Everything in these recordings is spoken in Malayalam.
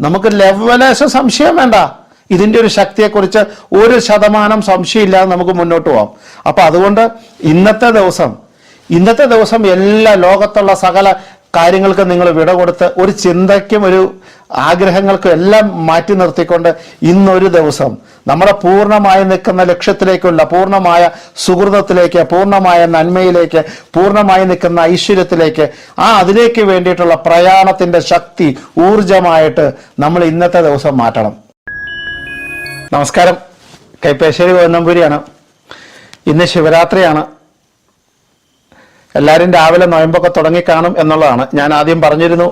നമുക്ക് ലവലേശ സംശയം വേണ്ട. ഇതിന്റെ ഒരു ശക്തിയെക്കുറിച്ച് ഒരു ശതമാനം സംശയമില്ലാതെ നമുക്ക് മുന്നോട്ട് പോകാം അപ്പം അതുകൊണ്ട് ഇന്നത്തെ ദിവസം ഇന്നത്തെ ദിവസം എല്ലാ ലോകത്തുള്ള സകല കാര്യങ്ങൾക്ക് നിങ്ങൾ വിട കൊടുത്ത് ഒരു ചിന്തയ്ക്കും ഒരു ആഗ്രഹങ്ങൾക്കും എല്ലാം മാറ്റി നിർത്തിക്കൊണ്ട് ഇന്നൊരു ദിവസം നമ്മുടെ പൂർണമായി നിൽക്കുന്ന ലക്ഷ്യത്തിലേക്കുള്ള പൂർണമായ സുഹൃതത്തിലേക്ക് പൂർണമായ നന്മയിലേക്ക് പൂർണമായി നിൽക്കുന്ന ഐശ്വര്യത്തിലേക്ക് ആ അതിലേക്ക് വേണ്ടിയിട്ടുള്ള പ്രയാണത്തിന്റെ ശക്തി ഊർജമായിട്ട് നമ്മൾ ഇന്നത്തെ ദിവസം മാറ്റണം. നമസ്കാരം. കൈപ്പേശ്ശേരി കോന്നമ്പൂരിയാണ് ഇന്ന് ശിവരാത്രിയാണ്. എല്ലാവരും രാവിലെ നോയമ്പൊക്കെ തുടങ്ങിക്കാണും എന്നുള്ളതാണ്. ഞാൻ ആദ്യം പറഞ്ഞിരുന്നു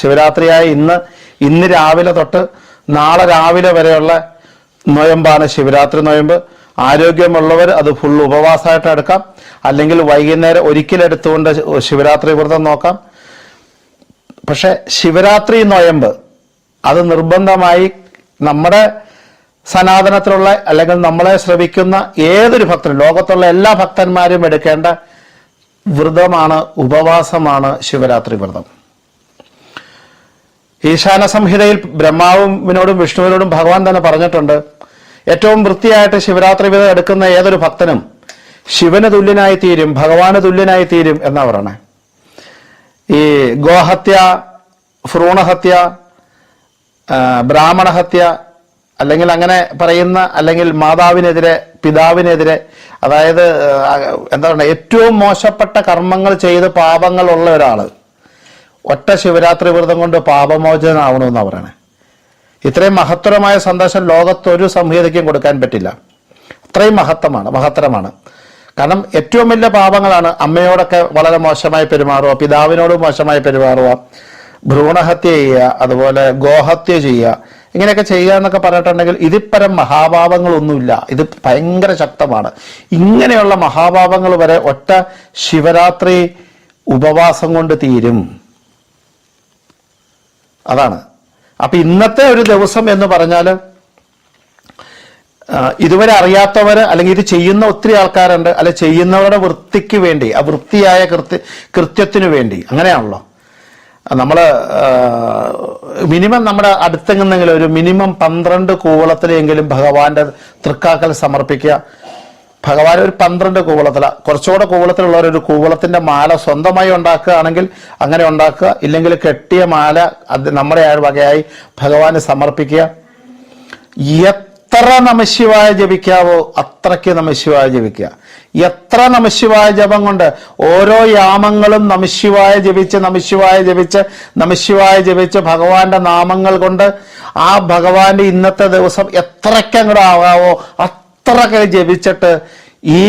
ശിവരാത്രിയായ ഇന്ന് ഇന്ന് രാവിലെ തൊട്ട് നാളെ രാവിലെ വരെയുള്ള നോയമ്പാണ് ശിവരാത്രി നോയമ്പ്. ആരോഗ്യമുള്ളവർ അത് ഫുൾ ഉപവാസമായിട്ട് എടുക്കാം. അല്ലെങ്കിൽ വൈകുന്നേരം ഒരിക്കലെടുത്തുകൊണ്ട് ശിവരാത്രി വ്രതം നോക്കാം. പക്ഷെ ശിവരാത്രി നോയമ്പ് അത് നിർബന്ധമായി നമ്മുടെ സനാതനത്തിലുള്ള അല്ലെങ്കിൽ നമ്മളെ ശ്രവിക്കുന്ന ഏതൊരു ഭക്തനും ലോകത്തുള്ള എല്ലാ ഭക്തന്മാരും എടുക്കേണ്ട വ്രതമാണ് ഉപവാസമാണ് ശിവരാത്രി വ്രതം. ഈശാന സംഹിതയിൽ ബ്രഹ്മാവിനോടും വിഷ്ണുവിനോടും ഭഗവാൻ തന്നെ പറഞ്ഞിട്ടുണ്ട് ഏറ്റവും വൃത്തിയായിട്ട് ശിവരാത്രി വ്രതം എടുക്കുന്ന ഏതൊരു ഭക്തനും ശിവന് തുല്യനായി തീരും ഭഗവാന് തുല്യനായി തീരും എന്നാ പറയണേ ഈ ഗോഹത്യ ഭ്രൂണഹത്യ ബ്രാഹ്മണഹത്യ അല്ലെങ്കിൽ അങ്ങനെ പറയുന്ന അല്ലെങ്കിൽ മാതാവിനെതിരെ പിതാവിനെതിരെ അതായത് എന്താ പറയുക ഏറ്റവും മോശപ്പെട്ട കർമ്മങ്ങൾ ചെയ്ത് പാപങ്ങളുള്ള ഒരാൾ ഒറ്റ ശിവരാത്രി വ്രതം കൊണ്ട് പാപമോചനാവണമെന്നാണ് പറയണേ. ഇത്രയും മഹത്തരമായ സന്ദേശം ലോകത്തൊരു സംഹിതയ്ക്കും കൊടുക്കാൻ പറ്റില്ല. അത്രയും മഹത്തമാണ് മഹത്തരമാണ്. കാരണം ഏറ്റവും വലിയ പാപങ്ങളാണ് അമ്മയോടൊക്കെ വളരെ മോശമായി പെരുമാറുക പിതാവിനോട് മോശമായി പെരുമാറുക ഭ്രൂണഹത്യ ചെയ്യുക അതുപോലെ ഗോഹത്യ ചെയ്യുക ഇങ്ങനെയൊക്കെ ചെയ്യുക എന്നൊക്കെ പറഞ്ഞിട്ടുണ്ടെങ്കിൽ ഇതിപ്പരം മഹാഭാവങ്ങളൊന്നുമില്ല ഇത് ഭയങ്കര ശക്തമാണ്. ഇങ്ങനെയുള്ള മഹാഭാവങ്ങൾ വരെ ഒറ്റ ശിവരാത്രി ഉപവാസം കൊണ്ട് തീരും. അതാണ്. അപ്പൊ ഇന്നത്തെ ഒരു ദിവസം എന്ന് പറഞ്ഞാൽ ഇതുവരെ അറിയാത്തവര് അല്ലെങ്കിൽ ഇത് ചെയ്യുന്ന ഒത്തിരി ആൾക്കാരുണ്ട് അല്ലെ ചെയ്യുന്നവരുടെ വൃത്തിക്ക് വേണ്ടി ആ വൃത്തിയായ കൃത്യ കൃത്യത്തിനു വേണ്ടി. അങ്ങനെയാണല്ലോ. നമ്മൾ മിനിമം നമ്മുടെ അടുത്തെങ്ങുന്നെങ്കിലും ഒരു മിനിമം പന്ത്രണ്ട് കൂവളത്തിലെങ്കിലും ഭഗവാന്റെ തൃക്കാക്കൽ സമർപ്പിക്കുക. ഭഗവാൻ ഒരു പന്ത്രണ്ട് കൂവളത്തില കുറച്ചുകൂടെ കൂവളത്തിലുള്ളവർ ഒരു കൂവളത്തിന്റെ മാല സ്വന്തമായി ഉണ്ടാക്കുകയാണെങ്കിൽ അങ്ങനെ ഉണ്ടാക്കുക. ഇല്ലെങ്കിൽ കെട്ടിയ മാല അത് നമ്മുടെ വകയായി ഭഗവാന് സമർപ്പിക്കുക. എത്ര നമശിവായ ജപിക്കാവോ അത്രയ്ക്ക് നമശിവായ ജപിക്കുക. എത്ര നമശിവായ ജപം കൊണ്ട് ഓരോ യാമങ്ങളും നമശിവായ ജപിച്ച് നമശിവായ ജപിച്ച് നമശിവായ ജപിച്ച് ഭഗവാന്റെ നാമങ്ങൾ കൊണ്ട് ആ ഭഗവാന്റെ ഇന്നത്തെ ദിവസം എത്രയ്ക്ക് അങ്ങോട്ട് ആകാവോ അത്രയ്ക്ക് ജപിച്ചിട്ട് ഈ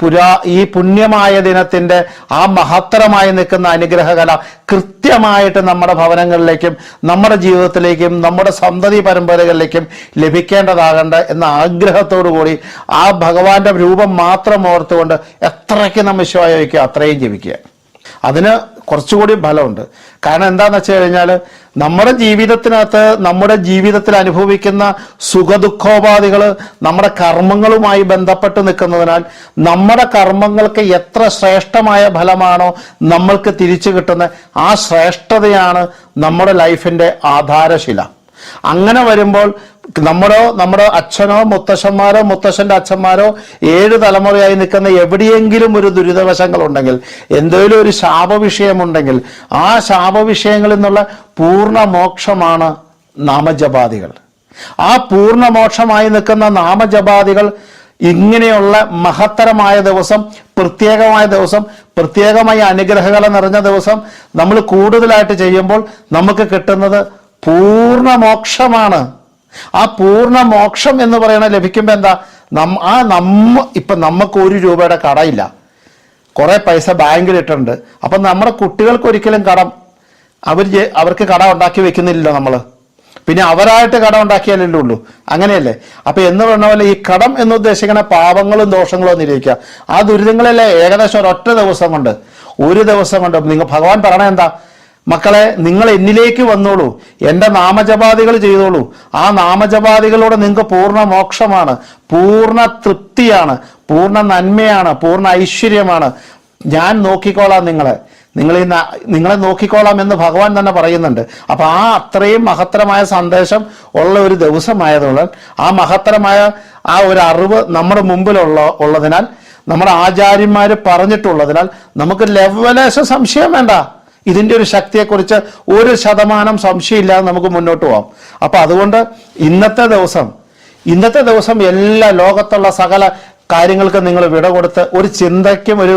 പുരാ ഈ പുണ്യമായ ദിനത്തിന്റെ ആ മഹത്തരമായി നിൽക്കുന്ന അനുഗ്രഹകല കൃത്യമായിട്ട് നമ്മുടെ ഭവനങ്ങളിലേക്കും നമ്മുടെ ജീവിതത്തിലേക്കും നമ്മുടെ സന്തതി പരമ്പരകളിലേക്കും ലഭിക്കേണ്ടതാകണ്ട എന്ന ആഗ്രഹത്തോടു കൂടി ആ ഭഗവാന്റെ രൂപം മാത്രം ഓർത്തുകൊണ്ട് എത്രയ്ക്ക് നമ്മൾ വിശ്വാസിക്കുക അത്രയും ജീവിക്കുക. അതിന് കുറച്ചുകൂടി ഫലമുണ്ട്. കാരണം എന്താണെന്ന് വെച്ച് കഴിഞ്ഞാൽ നമ്മുടെ ജീവിതത്തിനകത്ത് നമ്മുടെ ജീവിതത്തിൽ അനുഭവിക്കുന്ന സുഖദുഃഖോപാധികൾ നമ്മുടെ കർമ്മങ്ങളുമായി ബന്ധപ്പെട്ട് നിൽക്കുന്നതിനാൽ നമ്മുടെ കർമ്മങ്ങൾക്ക് എത്ര ശ്രേഷ്ഠമായ ഫലമാണോ നമ്മൾക്ക് തിരിച്ചു കിട്ടുന്ന ആ ശ്രേഷ്ഠതയാണ് നമ്മുടെ ലൈഫിന്റെ ആധാരശില. അങ്ങനെ വരുമ്പോൾ നമ്മളോ നമ്മുടെ അച്ഛനോ മുത്തശ്ശന്മാരോ മുത്തശ്ശന്റെ അച്ഛന്മാരോ ഏഴ് തലമുറയായി നിൽക്കുന്ന എവിടെയെങ്കിലും ഒരു ദുരിതവശങ്ങൾ ഉണ്ടെങ്കിൽ എന്തെങ്കിലും ഒരു ശാപവിഷയമുണ്ടെങ്കിൽ ആ ശാപവിഷയങ്ങളിൽ നിന്നുള്ള പൂർണ മോക്ഷമാണ് നാമജപാദികൾ. ആ പൂർണ മോക്ഷമായി നിൽക്കുന്ന നാമജപാദികൾ ഇങ്ങനെയുള്ള മഹത്തരമായ ദിവസം പ്രത്യേകമായ ദിവസം പ്രത്യേകമായ അനുഗ്രഹങ്ങൾ നിറഞ്ഞ ദിവസം നമ്മൾ കൂടുതലായിട്ട് ചെയ്യുമ്പോൾ നമുക്ക് കിട്ടുന്നത് പൂർണ മോക്ഷമാണ് ആ പൂർണ മോക്ഷം എന്ന് പറയണ ലഭിക്കുമ്പോൾ എന്താ? നം ആ നമ്മ ഇപ്പൊ നമുക്ക് ഒരു രൂപയുടെ കടയില്ല. കുറെ പൈസ ബാങ്കിൽ ഇട്ടുണ്ട് അപ്പം നമ്മുടെ കുട്ടികൾക്ക് ഒരിക്കലും കടം അവർ അവർക്ക് കട ഉണ്ടാക്കി വെക്കുന്നില്ലല്ലോ നമ്മൾ പിന്നെ അവരായിട്ട് കടം ഉണ്ടാക്കിയാലല്ലേ ഉള്ളൂ. അങ്ങനെയല്ലേ? അപ്പൊ എന്ന് പറഞ്ഞ പോലെ ഈ കടം എന്ന് ഉദ്ദേശിക്കുന്ന പാപങ്ങളും ദോഷങ്ങളും ഒന്നും ഇരിക്കുക. ആ ദുരിതങ്ങളല്ലേ ഏകദേശം ഒരൊറ്റ ദിവസം കൊണ്ട് ഒരു ദിവസം കൊണ്ട്. നിങ്ങൾ ഭഗവാൻ പറയണ എന്താ? മക്കളെ നിങ്ങൾ എന്നിലേക്ക് വന്നോളൂ. എന്റെ നാമജപാദികൾ ചെയ്തോളൂ. ആ നാമജപാദികളോട് നിങ്ങൾക്ക് പൂർണ മോക്ഷമാണ് പൂർണ തൃപ്തിയാണ് പൂർണ നന്മയാണ് പൂർണ ഐശ്വര്യമാണ്. ഞാൻ നോക്കിക്കോളാം നിങ്ങളെ. നിങ്ങൾ നിങ്ങളെ നോക്കിക്കോളാം എന്ന് ഭഗവാൻ തന്നെ പറയുന്നുണ്ട്. അപ്പൊ ആ അത്രയും മഹത്തരമായ സന്ദേശം ഉള്ള ഒരു ദിവസമായതുകൊണ്ട് ആ മഹത്തരമായ ആ ഒരു അറിവ് നമ്മുടെ മുമ്പിലുള്ള ഉള്ളതിനാൽ നമ്മുടെ ആചാര്യന്മാർ പറഞ്ഞിട്ടുള്ളതിനാൽ നമുക്ക് ലവലേശ സംശയം വേണ്ട. ഇതിന്റെ ഒരു ശക്തിയെക്കുറിച്ച് ഒരു ശതമാനം സംശയമില്ലാതെ നമുക്ക് മുന്നോട്ട് പോകാം അപ്പൊ അതുകൊണ്ട് ഇന്നത്തെ ദിവസം ഇന്നത്തെ ദിവസം എല്ലാ ലോകത്തുള്ള സകല കാര്യങ്ങൾക്ക് നിങ്ങൾ വിട കൊടുത്ത് ഒരു ചിന്തയ്ക്കും ഒരു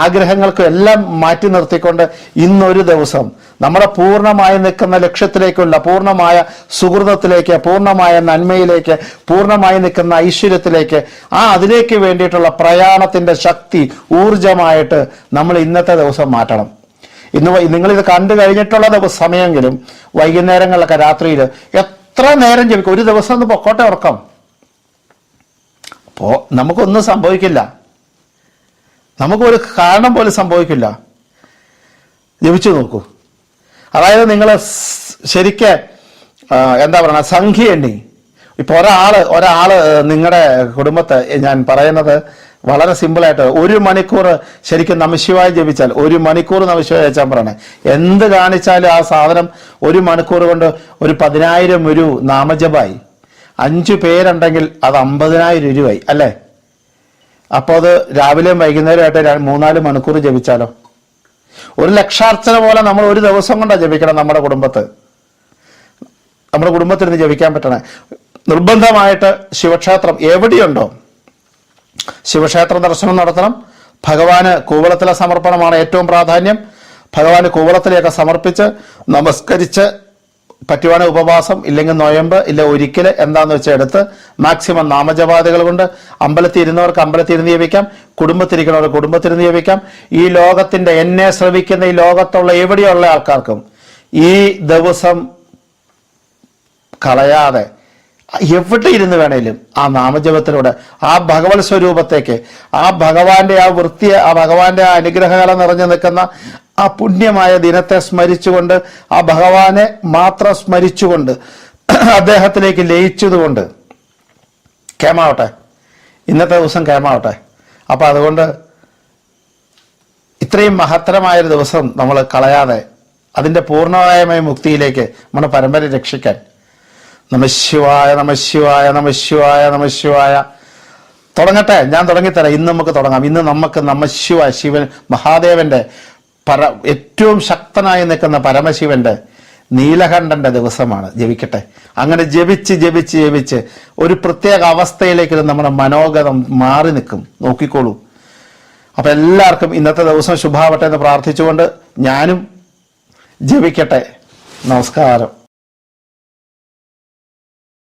ആഗ്രഹങ്ങൾക്കും എല്ലാം മാറ്റി നിർത്തിക്കൊണ്ട് ഇന്നൊരു ദിവസം നമ്മുടെ പൂർണമായി നിൽക്കുന്ന ലക്ഷ്യത്തിലേക്കുള്ള പൂർണമായ സുഹൃതത്തിലേക്ക് പൂർണമായ നന്മയിലേക്ക് പൂർണമായി നിൽക്കുന്ന ഐശ്വര്യത്തിലേക്ക് ആ അതിലേക്ക് വേണ്ടിയിട്ടുള്ള പ്രയാണത്തിന്റെ ശക്തി ഊർജമായിട്ട് നമ്മൾ ഇന്നത്തെ ദിവസം മാറ്റണം. ഇന്ന് നിങ്ങളിത് കണ്ടു കഴിഞ്ഞിട്ടുള്ള ദിവസം സമയമെങ്കിലും വൈകുന്നേരങ്ങളിലൊക്കെ രാത്രിയിൽ എത്ര നേരം ജപിക്കും? ഒരു ദിവസം ഒന്ന് പൊക്കോട്ടെ ഉറക്കം. അപ്പോൾ നമുക്കൊന്നും സംഭവിക്കില്ല. നമുക്കൊരു കാരണം പോലും സംഭവിക്കില്ല. ജപിച്ചു നോക്കൂ. അതായത് നിങ്ങൾ ശരിക്ക് എന്താ പറയുക സംഖ്യ എണ്ണി. ഇപ്പോൾ ഒരാൾ ഒരാൾ നിങ്ങളുടെ കുടുംബത്തെ ഞാൻ പറയുന്നത് വളരെ സിമ്പിളായിട്ട് ഒരു മണിക്കൂർ ശരിക്കും നമശിവായി ജപിച്ചാൽ ഒരു മണിക്കൂർ നമശിവായി ജപിച്ചാൽ പറയണേ. എന്ത് കാണിച്ചാലും ആ സാധനം ഒരു മണിക്കൂർ കൊണ്ട് ഒരു പതിനായിരം ഒരു നാമജപായി. അഞ്ചു പേരുണ്ടെങ്കിൽ അത് അമ്പതിനായിരം രൂപയായി അല്ലേ? അപ്പോൾ അത് രാവിലെയും വൈകുന്നേരമായിട്ട് മൂന്നാൽ മണിക്കൂർ ജപിച്ചാലോ? ഒരു ലക്ഷാർച്ചന പോലെ നമ്മൾ ഒരു ദിവസം കൊണ്ടാണ് ജപിക്കണം നമ്മുടെ കുടുംബത്ത്. നമ്മുടെ കുടുംബത്തിൽ നിന്ന് ജപിക്കാൻ പറ്റണേ. നിർബന്ധമായിട്ട് ശിവക്ഷേത്രം എവിടെയുണ്ടോ? ശിവക്ഷേത്ര ദർശനം നടത്തണം. ഭഗവാന് കൂവളത്തിലെ സമർപ്പണമാണ് ഏറ്റവും പ്രാധാന്യം. ഭഗവാന് കൂവളത്തിലേക്ക് സമർപ്പിച്ച് നമസ്കരിച്ച് പറ്റുവാണ് ഉപവാസം ഇല്ലെങ്കിൽ നൊയമ്പ് ഇല്ല ഒരിക്കൽ എന്താന്ന് വെച്ചാൽ എടുത്ത് മാക്സിമം നാമജപാതകൾ കൊണ്ട് അമ്പലത്തിൽ ഇരുന്നവർക്ക് അമ്പലത്തിൽ ഇരുന്ന് ജപിക്കാം. കുടുംബത്തിരിക്കുന്നവർക്ക് കുടുംബത്തിരുന്ന് ജപിക്കാം. ഈ ലോകത്തിന്റെ എന്നെ ശ്രവിക്കുന്ന ഈ ലോകത്തുള്ള എവിടെയുള്ള ആൾക്കാർക്കും ഈ ദിവസം കളയാതെ എവിടെ ഇരുന്ന് വേണേലും ആ നാമജപത്തിലൂടെ ആ ഭഗവത് സ്വരൂപത്തേക്ക് ആ ഭഗവാന്റെ ആ വൃത്തി ആ ഭഗവാന്റെ ആ അനുഗ്രഹകല നിറഞ്ഞു നിൽക്കുന്ന ആ പുണ്യമായ ദിനത്തെ സ്മരിച്ചുകൊണ്ട് ആ ഭഗവാനെ മാത്രം സ്മരിച്ചുകൊണ്ട് അദ്ദേഹത്തിലേക്ക് ലയിച്ചതുകൊണ്ട് കേമാവട്ടെ. ഇന്നത്തെ ദിവസം കേമാവട്ടെ. അപ്പൊ അതുകൊണ്ട് ഇത്രയും മഹത്തരമായൊരു ദിവസം നമ്മൾ കളയാതെ അതിന്റെ പൂർണമായ മുക്തിയിലേക്ക് നമ്മുടെ പരമ്പര രക്ഷിക്കാൻ നമശിവായ നമശിവായ നമശിവായ നമശിവായ തുടങ്ങട്ടെ. ഞാൻ തുടങ്ങിത്തരാം. ഇന്ന് നമുക്ക് തുടങ്ങാം. ഇന്ന് നമുക്ക് നമശിവ ശിവൻ മഹാദേവന്റെ പര ഏറ്റവും ശക്തനായി നിൽക്കുന്ന പരമശിവന്റെ നീലകണ്ഠന്റെ ദിവസമാണ്. ജപിക്കട്ടെ. അങ്ങനെ ജപിച്ച് ജപിച്ച് ജപിച്ച് ഒരു പ്രത്യേക അവസ്ഥയിലേക്ക് നമ്മുടെ മനോഗതം മാറി നിൽക്കും. നോക്കിക്കോളൂ. അപ്പൊ എല്ലാവർക്കും ഇന്നത്തെ ദിവസം ശുഭാവട്ടെ എന്ന് പ്രാർത്ഥിച്ചുകൊണ്ട് ഞാനും ജപിക്കട്ടെ. നമസ്കാരം.